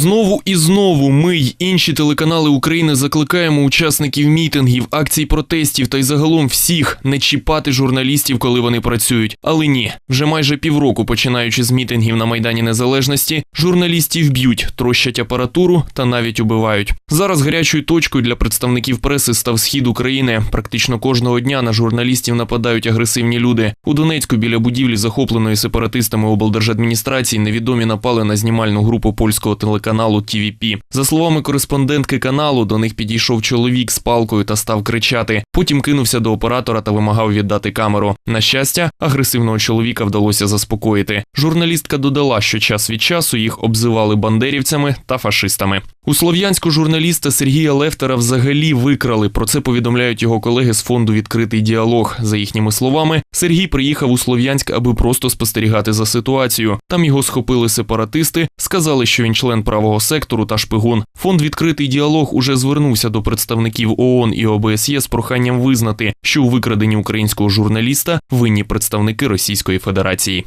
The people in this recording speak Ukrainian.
Знову і знову ми й інші телеканали України закликаємо учасників мітингів, акцій протестів та й загалом всіх не чіпати журналістів, коли вони працюють. Але ні, вже майже півроку, починаючи з мітингів на Майдані Незалежності, журналістів б'ють, трощать апаратуру та навіть убивають. Зараз гарячою точкою для представників преси став схід України. Практично кожного дня на журналістів нападають агресивні люди. У Донецьку біля будівлі, захопленої сепаратистами облдержадміністрації, невідомі напали на знімальну групу польського телеканалу TVP. За словами кореспондентки каналу, до них підійшов чоловік з палкою та став кричати. Потім кинувся до оператора та вимагав віддати камеру. На щастя, агресивного чоловіка вдалося заспокоїти. Журналістка додала, що час від часу їх обзивали бандерівцями та фашистами. У Слов'янську журналіста Сергія Лефтера взагалі викрали. Про це повідомляють його колеги з фонду Відкритий діалог. За їхніми словами, Сергій приїхав у Слов'янськ, аби просто спостерігати за ситуацією. Там його схопили сепаратисти, сказали, що він член правого сектору та шпигун. Фонд Відкритий діалог уже звернувся до представників ООН і ОБСЄ з проханням визнати, що у викраденні українського журналіста винні представники Російської Федерації.